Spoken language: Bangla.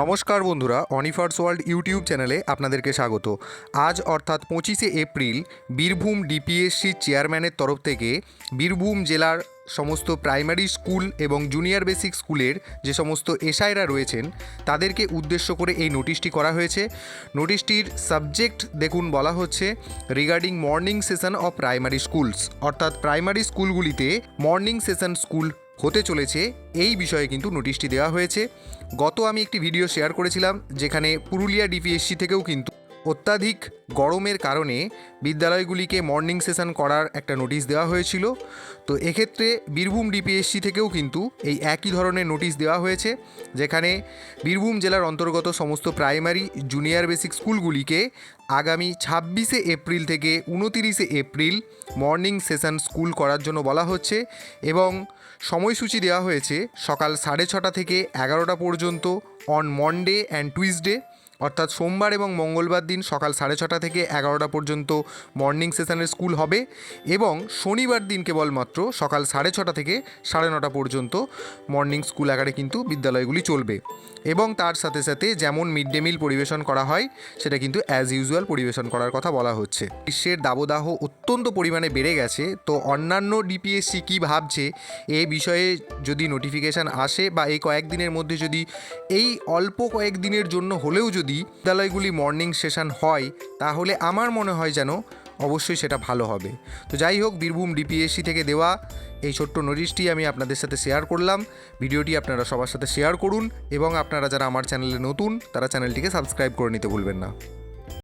নমস্কার বন্ধুরা অনিফার্স ওয়ার্ল্ড ইউটিউব চ্যানেলে আপনাদেরকে স্বাগত। আজ অর্থাৎ পঁচিশে এপ্রিল, বীরভূম ডিপিএসসি চেয়ারম্যানের তরফ থেকে বীরভূম জেলার সমস্ত প্রাইমারি স্কুল এবং জুনিয়র বেসিক স্কুলের যে সমস্ত এসআইরা রয়েছেন, তাদেরকে উদ্দেশ্য করে এই নোটিশটি করা হয়েছে। নোটিশটির সাবজেক্ট দেখুন বলা হচ্ছে regarding morning session of primary schools. অর্থাৎ প্রাইমারি স্কুলগুলিতে মর্নিং সেশন স্কুল হতে চলেছে, এই বিষয়ে কিন্তু নোটিশটি দেওয়া হয়েছে। গত আমি একটি ভিডিও শেয়ার করেছিলাম, যেখানে পুরুলিয়া ডিপিএসসি থেকেও কিন্তু অত্যাধিক গরমের কারণে বিদ্যালয়গুলিকে মর্নিং সেশন করার একটা নোটিশ দেওয়া হয়েছিল। তো এক্ষেত্রে বীরভূম ডিপিএসসি থেকেও কিন্তু এই একই ধরনের নোটিশ দেওয়া হয়েছে, যেখানে বীরভূম জেলার অন্তর্গত সমস্ত প্রাইমারি জুনিয়র বেসিক স্কুলগুলিকে আগামী ছাব্বিশে এপ্রিল থেকে উনতিরিশে এপ্রিল মর্নিং সেশন স্কুল করার জন্য বলা হচ্ছে এবং সময়সূচি দেওয়া হয়েছে সকাল সাড়ে ছটা থেকে এগারোটা পর্যন্ত অন মন্ডে অ্যান্ড টুইসডে অর্থাৎ সোমবার এবং মঙ্গলবার দিন সকাল সাড়ে ছটা থেকে এগারোটা পর্যন্ত মর্নিং সেশনের স্কুল হবে এবং শনিবার দিন কেবলমাত্র সকাল সাড়ে ছটা থেকে সাড়ে নটা পর্যন্ত মর্নিং স্কুল আকারে কিন্তু বিদ্যালয়গুলি চলবে। এবং তার সাথে সাথে যেমন মিড ডে মিল পরিবেশন করা হয়, সেটা কিন্তু অ্যাজ ইউজুয়াল পরিবেশন করার কথা বলা হচ্ছে। গ্রীষ্মের দাবদাহ অত্যন্ত পরিমাণে বেড়ে গেছে, তো অন্যান্য ডিপিএসসি কী ভাবছে এ বিষয়ে যদি নোটিফিকেশান আসে বা এই কয়েকদিনের মধ্যে যদি এই অল্প কয়েকদিনের জন্য হলেও যদি বিদ্যালয়গুলি মর্নিং সেশন হয়, তাহলে আমার মনে হয় যেন অবশ্যই সেটা ভালো হবে। তো যাই হোক, বীরভূম ডিপিএসসি থেকে দেওয়া এই ছোট্ট নোটিশটি আমি আপনাদের সাথে শেয়ার করলাম। ভিডিওটি আপনারা সবার সাথে শেয়ার করুন এবং আপনারা যারা আমার চ্যানেলে নতুন, তারা চ্যানেলটিকে সাবস্ক্রাইব করে নিতে ভুলবেন না।